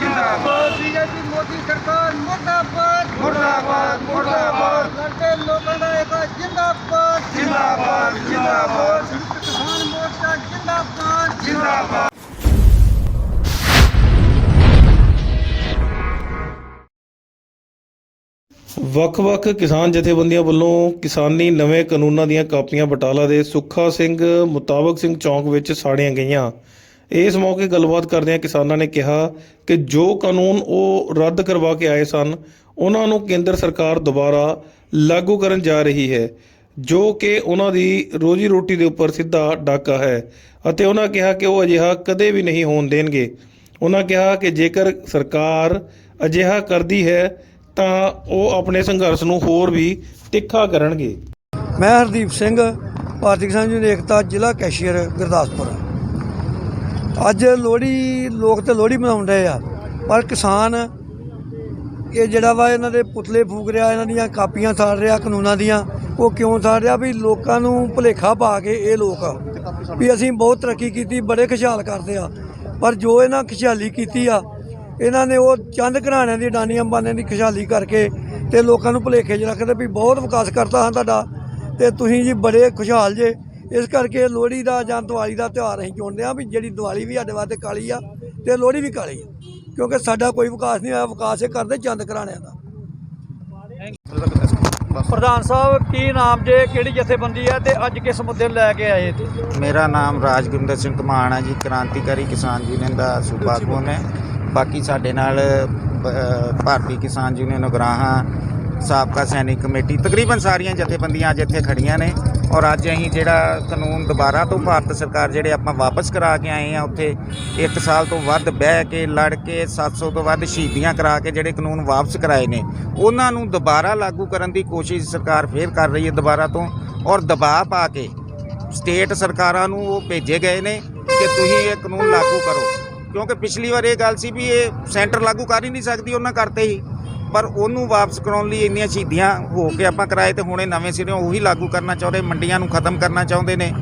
ਜਿੰਦਾਬਾਦ। ਬੀਜੇਪੀ ਮੋਦੀ ਸਰਕਾਰ ਮੁਰਦਾਬਾਦ। ਮੁਰਦਾਬਾਦ ਮੁਰਦਾਬਾਦ। ਲੜਦੇ ਲੋਕਾਂ ਦਾ ਇੱਕ ਜਿੰਦਾਬਾਦ। ਜਿੰਦਾਬਾਦ ਜਿੰਦਾਬਾਦ। ਕਿਸਾਨ ਮੋਰਚਾ ਜਿੰਦਾਬਾਦ। ਜਿੰਦਾਬਾਦ। ਵੱਖ-ਵੱਖ ਕਿਸਾਨ ਜਥੇਬੰਦੀਆਂ ਵੱਲੋਂ ਕਿਸਾਨੀ ਨਵੇਂ ਕਾਨੂੰਨਾਂ ਦੀਆਂ ਕਾਪੀਆਂ ਬਟਾਲਾ ਦੇ ਸੁੱਖਾ ਸਿੰਘ ਮੁਤਾਬਕ ਸਿੰਘ ਚੌਂਕ ਵਿੱਚ ਸਾੜੀਆਂ ਗਈਆਂ। ਇਸ ਮੌਕੇ ਗੱਲਬਾਤ ਕਰਦਿਆਂ ਕਿਸਾਨਾਂ ਨੇ ਕਿਹਾ ਕਿ ਜੋ ਕਾਨੂੰਨ ਉਹ ਰੱਦ ਕਰਵਾ ਕੇ ਆਏ ਸਨ, ਉਹਨਾਂ ਨੂੰ ਕੇਂਦਰ ਸਰਕਾਰ ਦੁਬਾਰਾ ਲਾਗੂ ਕਰਨ ਜਾ ਰਹੀ ਹੈ, ਜੋ ਕਿ ਉਹਨਾਂ ਦੀ ਰੋਜੀ ਰੋਟੀ ਦੇ ਉੱਪਰ ਸਿੱਧਾ ਡਾਕਾ ਹੈ ਅਤੇ ਉਹਨਾਂ ਕਿਹਾ ਕਿ ਉਹ ਅਜਿਹਾ ਕਦੇ ਵੀ ਨਹੀਂ ਹੋਣ ਦੇਣਗੇ। ਉਹਨਾਂ ਕਿਹਾ ਕਿ ਜੇਕਰ ਸਰਕਾਰ ਅਜਿਹਾ ਕਰਦੀ ਹੈ, ਤਾਂ ਉਹ ਆਪਣੇ ਸੰਘਰਸ਼ ਨੂੰ ਹੋਰ ਵੀ ਤਿੱਖਾ ਕਰਨਗੇ। ਮੈਂ ਹਰਦੀਪ ਸਿੰਘ, ਭਾਰਤੀ ਕਿਸਾਨ ਯੂਨੀਅਨ ਏਕਤਾ ਜ਼ਿਲ੍ਹਾ ਕੈਸ਼ੀਅਰ ਗੁਰਦਾਸਪੁਰ। ਅੱਜ ਲੋਹੜੀ, ਲੋਕ ਤੇ ਲੋਹੜੀ ਮਨਾਉਣ ਰਹੇ ਆ, ਪਰ ਕਿਸਾਨ ਇਹ ਜਿਹੜਾ ਵਾ ਇਹਨਾਂ ਦੇ ਪੁਤਲੇ ਫੂਕ ਰਿਹਾ, ਇਹਨਾਂ ਦੀਆਂ ਕਾਪੀਆਂ ਸਾੜ ਰਿਹਾ, ਕਾਨੂੰਨਾਂ ਦੀਆਂ, ਉਹ ਕਿਉਂ ਸਾੜ ਰਿਹਾ ਵੀ ਲੋਕਾਂ ਨੂੰ ਭੁਲੇਖਾ ਪਾ ਕੇ ਇਹ ਲੋਕ ਵੀ ਅਸੀਂ ਬਹੁਤ ਤਰੱਕੀ ਕੀਤੀ, ਬੜੇ ਖੁਸ਼ਹਾਲ ਕਰਦੇ ਆ, ਪਰ ਜੋ ਇਹਨਾਂ ਖੁਸ਼ਹਾਲੀ ਕੀਤੀ ਆ, ਇਹਨਾਂ ਨੇ ਉਹ ਚੰਦ ਘਰਾਣਿਆਂ ਦੀ ਡਾਨੀਆਂ ਬਾਨਿਆਂ ਦੀ ਖੁਸ਼ਹਾਲੀ ਕਰਕੇ ਤੇ ਲੋਕਾਂ ਨੂੰ ਭੁਲੇਖੇ 'ਚ ਰੱਖਦੇ ਵੀ ਬਹੁਤ ਵਿਕਾਸ ਕਰਤਾ ਹਾਂ ਤੁਹਾਡਾ, ਤੇ ਤੁਸੀਂ ਜੀ ਬੜੇ ਖੁਸ਼ਹਾਲ ਜੇ ਇਸ ਕਰਕੇ ਲੋਹੜੀ ਦਾ ਜਾਂ ਦੀਵਾਲੀ ਦਾ ਤਿਉਹਾਰ ਅਸੀਂ ਚਾਹੁੰਦੇ ਆ ਵੀ ਜਿਹੜੀ ਦੀਵਾਲੀ ਵੀ ਸਾਡੇ ਵਾਸਤੇ ਕਾਲੀ ਆ ਤੇ ਲੋਹੜੀ ਵੀ ਕਾਲੀ ਆ ਕਿਉਂਕਿ ਸਾਡਾ ਕੋਈ ਵਿਕਾਸ ਨਹੀਂ ਹੋਇਆ ਵਿਕਾਸ ਇਹ ਕਰਦੇ ਚੰਦ ਘਰਾਣਿਆਂ ਦਾ। ਪ੍ਰਧਾਨ ਸਾਹਿਬ ਕੀ ਨਾਮ ਜੇ ਕਿਹੜੀ ਜਥੇਬੰਦੀ ਹੈ ਤੇ ਅੱਜ ਕਿਸ ਮੁੱਦੇ ਨੂੰ ਲੈ ਕੇ ਆਏ ਤੇ? ਮੇਰਾ ਨਾਮ ਰਾਜਗੁਰਿੰਦਰ ਸਿੰਘ ਧਮਾਨ ਹੈ ਜੀ ਕ੍ਰਾਂਤੀਕਾਰੀ ਕਿਸਾਨ ਯੂਨੀਅਨ ਦਾ ਸੂਬਾ ਆਗੂ ਹੈ। ਬਾਕੀ ਸਾਡੇ ਨਾਲ ਭਾਰਤੀ ਕਿਸਾਨ ਯੂਨੀਅਨ ਉਗਰਾਹਾਂ ਸਾਬਕਾ ਸੈਨਿਕ ਕਮੇਟੀ ਤਕਰੀਬਨ ਸਾਰੀਆਂ ਜਥੇਬੰਦੀਆਂ ਅੱਜ ਇੱਥੇ ਖੜੀਆਂ ਨੇ। ਔਰ ਅੱਜ ਅਸੀਂ ਜਿਹੜਾ ਕਾਨੂੰਨ ਦੁਬਾਰਾ ਤੋਂ ਭਾਰਤ ਸਰਕਾਰ ਜਿਹੜੇ ਆਪਾਂ ਵਾਪਸ ਕਰਾ ਕੇ ਆਏ ਆ ਉੱਥੇ 1 ਸਾਲ ਤੋਂ ਵੱਧ ਬਹਿ ਕੇ, ਲੜ ਕੇ 700 ਤੋਂ ਵੱਧ ਸ਼ਹੀਦੀਆਂ ਕਰਾ ਕੇ ਜਿਹੜੇ ਕਾਨੂੰਨ ਵਾਪਸ ਕਰਾਏ ਨੇ, ਉਹਨਾਂ ਨੂੰ ਦੁਬਾਰਾ ਲਾਗੂ ਕਰਨ ਦੀ ਕੋਸ਼ਿਸ਼ ਸਰਕਾਰ ਫੇਰ ਕਰ ਰਹੀ ਹੈ ਦੁਬਾਰਾ ਤੋਂ ਔਰ ਦਬਾਅ ਪਾ ਕੇ ਸਟੇਟ ਸਰਕਾਰਾਂ ਨੂੰ ਉਹ ਭੇਜੇ ਗਏ ਨੇ ਕਿ ਤੁਸੀਂ ਇਹ ਕਾਨੂੰਨ ਲਾਗੂ ਕਰੋ। ਕਿਉਂਕਿ ਪਿਛਲੀ ਵਾਰ ਇਹ ਗੱਲ ਸੀ ਵੀ ਇਹ ਸੈਂਟਰ ਲਾਗੂ ਕਰ ਹੀ ਨਹੀਂ ਸਕਦੀ, ਉਹਨਾਂ ਕਰਤੇ ਹੀ। ਪਰ ਉਹਨੂੰ ਵਾਪਸ ਕਰਾਉਣ ਲਈ ਇੰਨੀਆਂ ਸ਼ਹੀਦੀਆਂ ਹੋ ਕੇ ਆਪਾਂ ਕਰਾਏ ਤੇ ਹੁਣੇ ਨਵੇਂ ਸਿਰਿਓਂ ਉਹੀ ਲਾਗੂ ਕਰਨਾ ਚਾਹੁੰਦੇ, ਮੰਡੀਆਂ ਨੂੰ ਖਤਮ ਕਰਨਾ ਚਾਹੁੰਦੇ ਨੇ।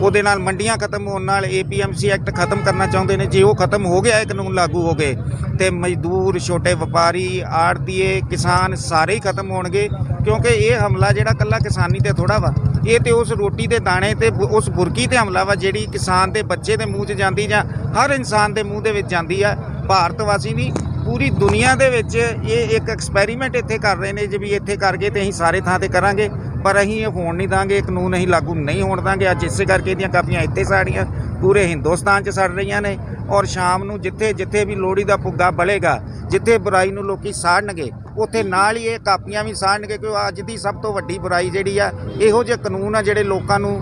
ਉਹਦੇ ਨਾਲ ਮੰਡੀਆਂ ਖਤਮ ਹੋਣ ਨਾਲ ਏਪੀਐਮਸੀ ਐਕਟ ਖਤਮ ਕਰਨਾ ਚਾਹੁੰਦੇ ਨੇ। ਜੇ ਉਹ ਖਤਮ ਹੋ ਗਿਆ, ਇਹ ਕਾਨੂੰਨ ਲਾਗੂ ਹੋ ਗਏ, ਤੇ ਮਜ਼ਦੂਰ, ਛੋਟੇ ਵਪਾਰੀ ਆੜਤੀਏ ਕਿਸਾਨ ਸਾਰੇ ਹੀ ਖਤਮ ਹੋਣਗੇ, ਕਿਉਂਕਿ ਇਹ ਹਮਲਾ ਜਿਹੜਾ ਕੱਲਾ ਕਿਸਾਨੀ ਤੇ ਥੋੜਾ ਵਾ। ਇਹ ਤੇ ਉਸ ਰੋਟੀ ਦੇ ਦਾਣੇ ਤੇ, ਉਸ ਬੁਰਕੀ ਤੇ ਹਮਲਾ ਵਾ, ਜਿਹੜੀ ਕਿਸਾਨ ਦੇ ਬੱਚੇ ਦੇ ਮੂੰਹ 'ਚ ਜਾਂਦੀ ਜਾਂ ਹਰ ਇਨਸਾਨ ਦੇ ਮੂੰਹ ਦੇ ਵਿੱਚ ਜਾਂਦੀ ਆ। ਭਾਰਤ ਵਾਸੀ ਨਹੀਂ ਪੂਰੀ ਦੁਨੀਆ ਦੇ ਵਿੱਚ ਇਹ ਇੱਕ ਐਕਸਪੈਰੀਮੈਂਟ ਇੱਥੇ ਕਰ ਰਹੇ ਨੇ ਜੇ ਵੀ ਇੱਥੇ ਕਰਕੇ ਤੇ ਅਸੀਂ ਸਾਰੇ ਥਾਂ ਤੇ ਕਰਾਂਗੇ, ਪਰ ਅਸੀਂ ਇਹ ਹੋਣ ਨਹੀਂ ਦਾਂਗੇ, ਇਹ ਕਾਨੂੰਨ ਅਸੀਂ ਲਾਗੂ ਨਹੀਂ ਹੋਣ ਦਾਂਗੇ। ਅੱਜ ਇਸੇ ਕਰਕੇ ਇਹਦੀਆਂ ਕਾਪੀਆਂ ਇੱਥੇ ਸਾੜੀਆਂ, ਪੂਰੇ ਹਿੰਦੁਸਤਾਨ 'ਚ ਸੜ ਰਹੀਆਂ ਨੇ ਔਰ ਸ਼ਾਮ ਨੂੰ ਜਿੱਥੇ ਜਿੱਥੇ ਵੀ ਲੋਹੜੀ ਦਾ ਪੁੱਗਾ ਬਲੇਗਾ, ਜਿੱਥੇ ਬੁਰਾਈ ਨੂੰ ਲੋਕੀ ਸਾੜਨਗੇ, ਉੱਥੇ ਨਾਲ ਹੀ ਇਹ ਕਾਪੀਆਂ ਵੀ ਸਾੜਨਗੇ ਕਿ ਅੱਜ ਦੀ ਸਭ ਤੋਂ ਵੱਡੀ ਬੁਰਾਈ ਜਿਹੜੀ ਆ, ਇਹੋ ਜਿਹੇ ਕਾਨੂੰਨ ਆ ਜਿਹੜੇ ਲੋਕਾਂ ਨੂੰ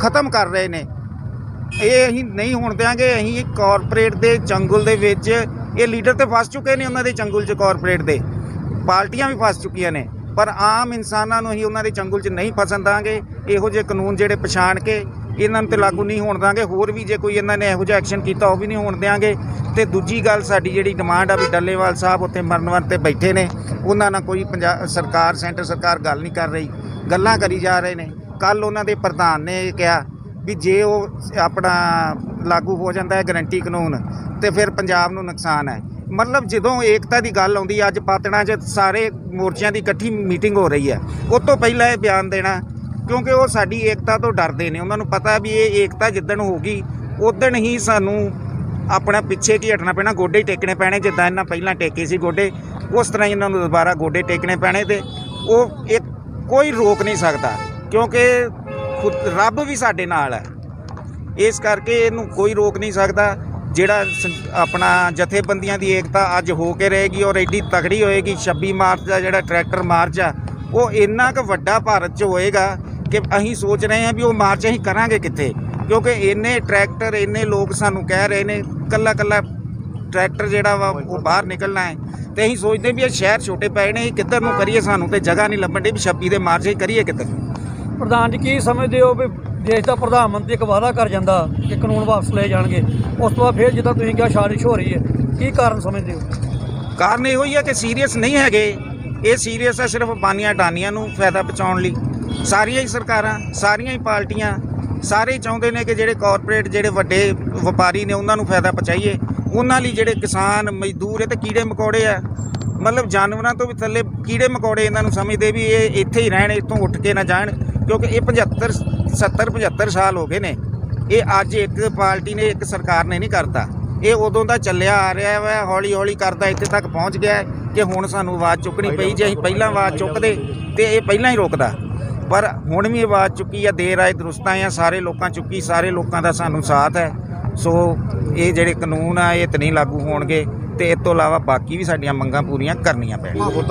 ਖਤਮ ਕਰ ਰਹੇ ਨੇ। ਇਹ ਅਸੀਂ ਨਹੀਂ ਹੋਣ ਦਿਆਂਗੇ, ਅਸੀਂ ਕਾਰਪੋਰੇਟ ਦੇ ਜੰਗਲ ਦੇ ਵਿੱਚ ਇਹ ਲੀਡਰ ਤੇ ਫਸ ਚੁੱਕੇ ਨੇ ਉਹਨਾਂ ਦੇ ਜੰਗਲ 'ਚ ਕਾਰਪੋਰੇਟ ਦੇ। ਪਾਰਟੀਆਂ ਵੀ ਫਸ ਚੁੱਕੀਆਂ ਨੇ, ਪਰ ਆਮ ਇਨਸਾਨਾਂ ਨੂੰ ਅਸੀਂ ਉਹਨਾਂ ਦੇ ਜੰਗਲ 'ਚ ਨਹੀਂ ਫਸਣ ਦਾਂਗੇ। ਇਹੋ ਜਿਹੇ ਕਾਨੂੰਨ ਜਿਹੜੇ ਪਛਾਣ ਕੇ ਇਹਨਾਂ ਨੂੰ ਤੇ ਲਾਗੂ ਨਹੀਂ ਹੋਣ ਦਾਂਗੇ। ਹੋਰ ਵੀ ਜੇ ਕੋਈ ਇਹਨਾਂ ਨੇ ਇਹੋ ਜਿਹਾ ਐਕਸ਼ਨ ਕੀਤਾ, ਉਹ ਵੀ ਨਹੀਂ ਹੋਣ ਦਿਆਂਗੇ। ਤੇ ਦੂਜੀ ਗੱਲ ਸਾਡੀ ਜਿਹੜੀ ਡਿਮਾਂਡ ਆ ਵੀ ਡੱਲੇਵਾਲ ਸਾਹਿਬ ਉੱਥੇ ਮਰਨਵੰਤ ਤੇ ਬੈਠੇ ਨੇ। ਉਹਨਾਂ ਨਾਲ ਕੋਈ ਪੰਜਾਬ ਸਰਕਾਰ, ਸੈਂਟਰ ਸਰਕਾਰ ਗੱਲ ਨਹੀਂ ਕਰ ਰਹੀ। ਗੱਲਾਂ ਕਰੀ ਜਾ ਰਹੇ ਨੇ। ਕੱਲ ਉਹਨਾਂ ਦੇ ਪ੍ਰਧਾਨ ਨੇ ਇਹ ਕਿਹਾ ਵੀ ਜੇ ਉਹ ਆਪਣਾ ਲਾਗੂ ਹੋ ਜਾਂਦਾ ਹੈ, ਗਰੰਟੀ ਕਾਨੂੰਨ ਤੇ ਫਿਰ ਪੰਜਾਬ ਨੂੰ ਨੁਕਸਾਨ ਹੈ। ਮਤਲਬ ਜਦੋਂ ਏਕਤਾ ਦੀ ਗੱਲ ਆਉਂਦੀ ਅੱਜ ਪਾਤੜਾਂ 'ਚ ਸਾਰੇ ਮੋਰਚਿਆਂ ਦੀ ਇਕੱਠੀ ਮੀਟਿੰਗ ਹੋ ਰਹੀ ਹੈ, ਉਹ ਤੋਂ ਪਹਿਲਾਂ ਇਹ ਬਿਆਨ ਦੇਣਾ, ਕਿਉਂਕਿ ਉਹ ਸਾਡੀ ਏਕਤਾ ਤੋਂ ਡਰਦੇ ਨੇ। ਉਹਨਾਂ ਨੂੰ ਪਤਾ ਵੀ ਇਹ ਏਕਤਾ ਜਿੱਦਣ ਹੋਊਗੀ ਉਦਣ ਹੀ ਸਾਨੂੰ ਆਪਣਾ ਪਿੱਛੇ ਕੀ ਹਟਣਾ ਪੈਣਾ, ਗੋਡੇ ਹੀ ਟੇਕਣੇ ਪੈਣੇ, ਜਿੱਦਾਂ ਇਹਨਾਂ ਪਹਿਲਾਂ ਟੇਕੇ ਸੀ ਗੋਡੇ, ਉਸ ਤਰ੍ਹਾਂ ਹੀ ਇਹਨਾਂ ਨੂੰ ਦੁਬਾਰਾ ਗੋਡੇ ਟੇਕਣੇ ਪੈਣੇ ਤੇ ਉਹ ਇੱਕ ਕੋਈ ਰੋਕ ਨਹੀਂ ਸਕਦਾ, ਕਿਉਂਕਿ ਖੁਦ ਰੱਬ ਵੀ ਸਾਡੇ ਨਾਲ ਹੈ। ਇਸ ਕਰਕੇ ਇਹਨੂੰ ਕੋਈ ਰੋਕ ਨਹੀਂ ਸਕਦਾ। ਜਿਹੜਾ ਸ- ਆਪਣਾ ਜਥੇਬੰਦੀਆਂ ਦੀ ਏਕਤਾ ਅੱਜ ਹੋ ਕੇ ਰਹੇਗੀ ਔਰ ਐਡੀ ਤਕੜੀ ਹੋਏਗੀ 26 ਮਾਰਚ ਦਾ ਜਿਹੜਾ ਟਰੈਕਟਰ ਮਾਰਚ ਆ, ਉਹ ਇੰਨਾ ਕੁ ਵੱਡਾ ਭਾਰਤ 'ਚ ਹੋਏਗਾ ਕਿ ਅਸੀਂ ਸੋਚ ਰਹੇ ਹਾਂ ਵੀ ਉਹ ਮਾਰਚ ਅਸੀਂ ਕਰਾਂਗੇ ਕਿੱਥੇ? ਕਿਉਂਕਿ ਇੰਨੇ ਟਰੈਕਟਰ, ਇੰਨੇ ਲੋਕ ਸਾਨੂੰ ਕਹਿ ਰਹੇ ਨੇ ਕੱਲਾ ਕੱਲਾ ਟਰੈਕਟਰ ਜਿਹੜਾ ਵਾ, ਉਹ ਬਾਹਰ ਨਿਕਲਣਾ ਹੈ। ਤੇ ਅਸੀਂ ਸੋਚਦੇ ਵੀ ਇਹ ਸ਼ਹਿਰ ਛੋਟੇ ਪਏ ਨੇ ਕਿੱਧਰ ਨੂੰ ਕਰੀਏ ਸਾਨੂੰ ਤੇ ਜਗ੍ਹਾ ਨਹੀਂ ਲੱਭਣ ਦੀ ਵੀ 26 ਦੇ ਮਾਰਚ ਅਸੀਂ ਕਰੀਏ ਕਿੱਧਰ? ਪ੍ਰਧਾਨ ਜੀ, ਕੀ ਸਮਝਦੇ ਹੋ ਵੀ ਦੇਸ਼ ਦਾ ਪ੍ਰਧਾਨ ਮੰਤਰੀ ਇੱਕ ਵਾਅਦਾ ਕਰ ਜਾਂਦਾ ਕਿ ਕਾਨੂੰਨ ਵਾਪਸ ਲਏ ਜਾਣਗੇ। ਉਸ ਤੋਂ ਬਾਅਦ ਫਿਰ ਜਿੱਦਾਂ ਤੁਸੀਂ ਕਿਹਾ, ਸਾਜ਼ਿਸ਼ ਹੋ ਰਹੀ ਹੈ। ਕੀ ਕਾਰਨ ਸਮਝਦੇ ਹੋ? ਕਾਰਨ ਇਹੋ ਹੀ ਹੈ ਕਿ ਸੀਰੀਅਸ ਨਹੀਂ ਹੈਗੇ। ਇਹ ਸੀਰੀਅਸ ਹੈ ਸਿਰਫ ਬਾਨੀਆਂ ਡਾਨੀਆਂ ਨੂੰ ਫਾਇਦਾ ਪਹੁੰਚਾਉਣ ਲਈ। ਸਾਰੀਆਂ ਹੀ ਸਰਕਾਰਾਂ, ਸਾਰੀਆਂ ਹੀ ਪਾਰਟੀਆਂ, ਸਾਰੇ ਹੀ ਚਾਹੁੰਦੇ ਨੇ ਕਿ ਜਿਹੜੇ ਕਾਰਪੋਰੇਟ ਜਿਹੜੇ ਵੱਡੇ ਵਪਾਰੀ ਨੇ, ਉਹਨਾਂ ਨੂੰ ਫਾਇਦਾ ਪਹੁੰਚਾਈਏ। ਉਹਨਾਂ ਲਈ ਜਿਹੜੇ ਕਿਸਾਨ, ਮਜ਼ਦੂਰ, ਇਹ ਤੇ ਕੀੜੇ ਮਕੌੜੇ ਆ। ਮਤਲਬ ਜਾਨਵਰਾਂ ਤੋਂ ਵੀ ਥੱਲੇ ਕੀੜੇ ਮਕੌੜੇ ਇਹਨਾਂ ਨੂੰ ਸਮਝਦੇ ਵੀ ਇਹ ਇੱਥੇ ਹੀ ਰਹਿਣ, ਇੱਥੋਂ ਉੱਠ ਕੇ ਨਾ ਜਾਣ, ਕਿਉਂਕਿ ਇਹ 75 70 75 ਸਾਲ ਹੋ ਗਏ ਨੇ। ਇਹ ਅੱਜ ਇੱਕ ਪਾਰਟੀ ਨੇ ਇੱਕ ਸਰਕਾਰ ਨੇ ਨਹੀਂ ਕਰਤਾ। ਇਹ ਉਦੋਂ ਦਾ ਚੱਲਿਆ ਆ ਰਿਹਾ ਵਾ ਹੌਲੀ ਹੌਲੀ ਕਰਦਾ ਇੱਥੇ ਤੱਕ ਪਹੁੰਚ ਗਿਆ ਕਿ ਹੁਣ ਸਾਨੂੰ ਆਵਾਜ਼ ਚੁੱਕਣੀ ਪਈ ਜੇ ਅਸੀਂ ਪਹਿਲਾਂ ਆਵਾਜ਼ ਚੁੱਕਦੇ ਤੇ ਇਹ ਪਹਿਲਾਂ ਹੀ ਰੋਕਦਾ। ਪਰ ਹੁਣ ਵੀ ਆਵਾਜ਼ ਚੁੱਕੀ ਆ, ਦੇਰ ਆਏ ਦਰੁਸਤਾਂ ਆ, ਸਾਰੇ ਲੋਕਾਂ ਚੁੱਕੀ, ਸਾਰੇ ਲੋਕਾਂ ਦਾ ਸਾਨੂੰ ਸਾਥ ਹੈ। ਸੋ ਇਹ ਜਿਹੜੇ ਕਾਨੂੰਨ ਆ, ਇਹ ਤਾਂ ਨਹੀਂ ਲਾਗੂ ਹੋਣਗੇ ਤੇ ਇਸ ਤੋਂ ਇਲਾਵਾ ਬਾਕੀ ਵੀ ਸਾਡੀਆਂ ਮੰਗਾਂ ਪੂਰੀਆਂ ਕਰਨੀਆਂ ਪੈਣਗੀਆਂ।